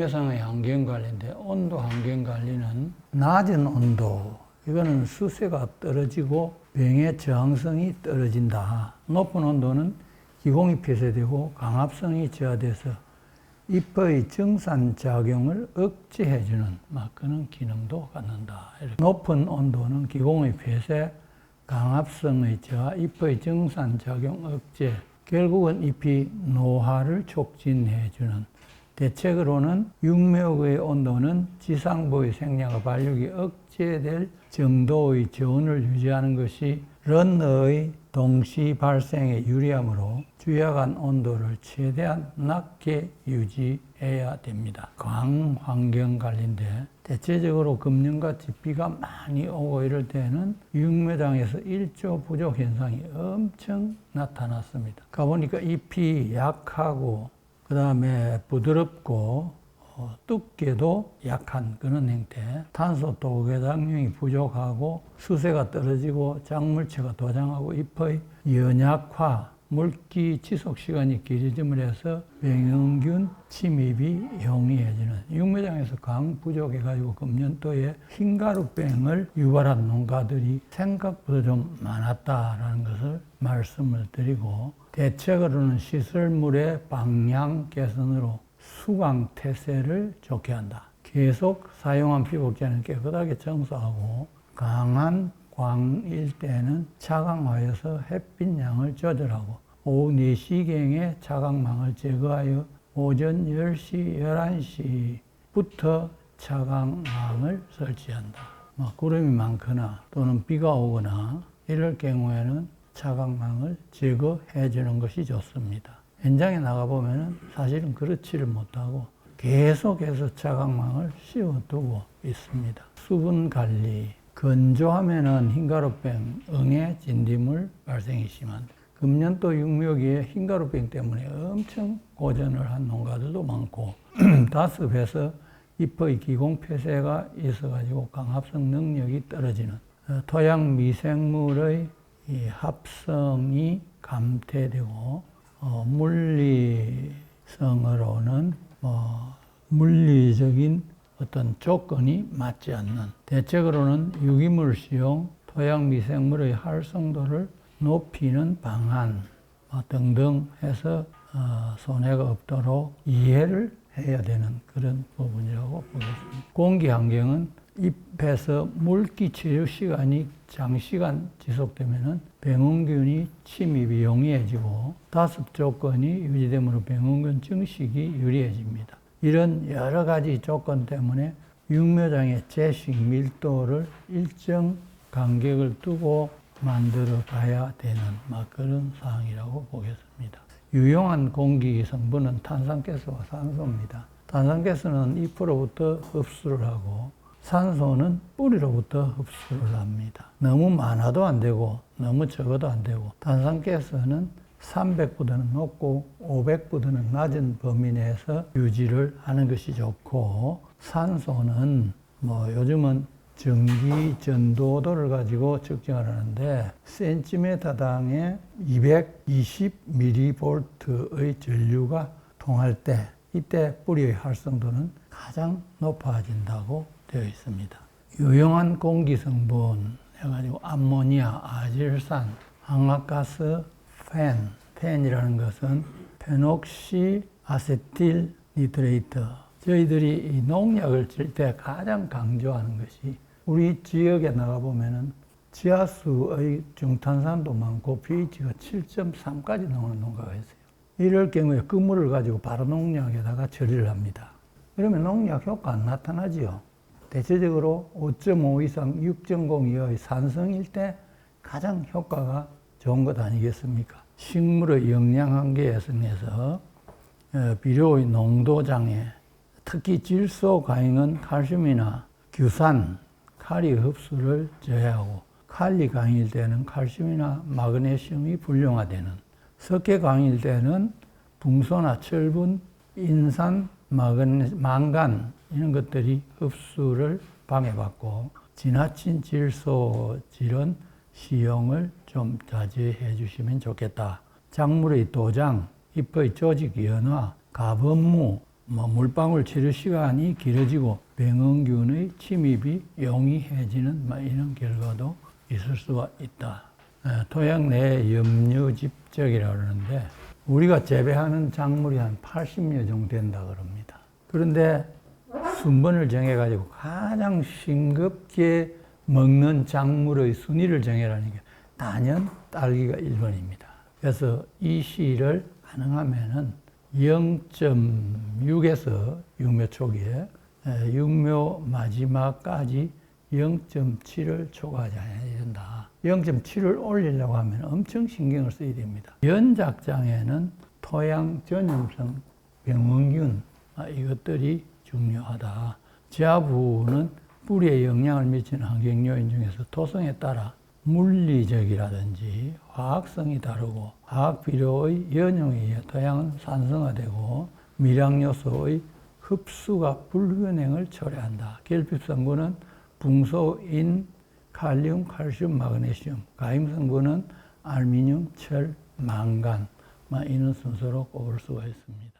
육매상의 환경 관리인데 온도 환경 관리는 낮은 온도 이거는 수세가 떨어지고 병의 저항성이 떨어진다. 높은 온도는 기공이 폐쇄되고 강압성이 저하돼서 잎의 증산 작용을 억제해주는 막 그런 기능도 갖는다. 높은 온도는 기공의 폐쇄, 강압성의 저하, 잎의 증산 작용 억제, 결국은 잎이 노화를 촉진해주는 대책으로는 육묘의 온도는 지상부의 생략과 발육이 억제될 정도의 저온을 유지하는 것이 런너의 동시 발생에 유리하므로 주야간 온도를 최대한 낮게 유지해야 됩니다. 광 환경 관리인데 대체적으로 금년같이 비가 많이 오고 이럴 때는 육묘장에서 일조 부족 현상이 엄청 나타났습니다. 가보니까 잎이 약하고 그 다음에 부드럽고 어, 두께도 약한 그런 형태, 탄소 도개당용이 부족하고 수세가 떨어지고 작물체가 도장하고 잎의 연약화, 물기 지속 시간이 길어짐을 해서 병영균 침입이 용이해지는 육묘장에서 강 부족해가지고 금년도에 흰가루병을 유발한 농가들이 생각보다 좀 많았다라는 것을 말씀을 드리고 대책으로는 시설물의 방향 개선으로 수강 태세를 좋게 한다. 계속 사용한 피복제는 깨끗하게 청소하고 강한 광일 때는 차광하여서 햇빛 양을 조절하고 오후 4시경에 차광망을 제거하여 오전 10시, 11시부터 차광망을 설치한다. 뭐 구름이 많거나 또는 비가 오거나 이럴 경우에는 차광망을 제거해 주는 것이 좋습니다. 현장에 나가보면 사실은 그렇지를 못하고 계속해서 차광망을 씌워두고 있습니다. 수분 관리, 건조하면은 흰가루병, 응애, 진딧물 발생이 심한데 금년도 육묘기에 흰가루병 때문에 엄청 고전을 한 농가들도 많고 다습해서 잎의 기공 폐쇄가 있어가지고 강합성 능력이 떨어지는 어, 토양 미생물의 이 합성이 감퇴되고 어, 물리성으로는 뭐 물리적인 어떤 조건이 맞지 않는 대책으로는 유기물使用, 토양 미생물의 활성도를 높이는 방안 뭐 등등 해서 어, 손해가 없도록 이해를 해야 되는 그런 부분이라고 보겠습니다. 공기 환경은 잎에서 물기 체류 시간이 장시간 지속되면은 병원균이 침입이 용이해지고 다습 조건이 유지되므로 병원균 증식이 유리해집니다. 이런 여러 가지 조건 때문에 육묘장의 채식 밀도를 일정 간격을 두고 만들어 가야 되는 막 그런 사항이라고 보겠습니다. 유용한 공기 성분은 탄산가스와 산소입니다. 탄산가스는 잎으로부터 흡수를 하고 산소는 뿌리로부터 흡수를 합니다. 너무 많아도 안 되고 너무 적어도 안 되고 탄산가스는 300보다는 높고 500보다는 낮은 범위 내에서 유지를 하는 것이 좋고 산소는 뭐 요즘은 전기 전도도를 가지고 측정을 하는데 센티미터당에 220mV의 전류가 통할 때 이때 뿌리의 활성도는 가장 높아진다고 되어 있습니다. 유용한 공기 성분 해가지고 암모니아, 아질산, 항압가스, 펜, 펜이라는 것은 페녹시 아세틸 니트레이트. 저희들이 이 농약을 칠 때 가장 강조하는 것이 우리 지역에 나가보면은 지하수의 중탄산도 많고 pH가 7.3까지 나오는 농가가 있어요. 이럴 경우에 그 물을 가지고 바로 농약에다가 처리를 합니다. 그러면 농약 효과 안 나타나지요. 대체적으로 5.5 이상 6.0 이하의 산성일 때 가장 효과가 좋은 것 아니겠습니까? 식물의 영양 한계에 성해서 어, 비료의 농도 장애, 특히 질소 과잉은 칼슘이나 규산, 칼의 흡수를 저해하고 칼리 강일 때는 칼슘이나 마그네슘이 불용화되는 석회 강일 때는 붕소나 철분, 인산, 마그네, 망간 이런 것들이 흡수를 방해받고 지나친 질소질은 시용을 좀 자제해 주시면 좋겠다. 작물의 도장, 잎의 조직 연화, 가범무, 뭐 물방울 치료 시간이 길어지고 병원균의 침입이 용이해지는 뭐 이런 결과도 있을 수가 있다. 에, 토양 내 염류집적이라고 그러는데 우리가 재배하는 작물이 한 80여 정도 된다 그럽니다. 그런데 순번을 정해가지고 가장 싱겁게 먹는 작물의 순위를 정해라는 게 단연 딸기가 1번입니다. 그래서 이 시를 가능하면은 0.6에서 육묘 초기에 에, 육묘 마지막까지 0.7을 초과해야 된다. 0.7을 올리려고 하면 엄청 신경을 써야 됩니다. 연작장에는 토양 전염성 병원균 아, 이것들이 중요하다. 지하부는 뿌리에 영향을 미치는 환경 요인 중에서 토성에 따라 물리적이라든지 화학성이 다르고 화학 비료의 연용에 의해 토양은 산성화되고 미량 요소의 흡수가 불균형을 초래한다. 결핍 성분은 붕소인, 칼륨, 칼슘, 마그네슘, 가임 성분은 알미늄, 철, 망간 뭐 이런 순서로 꼽을 수가 있습니다.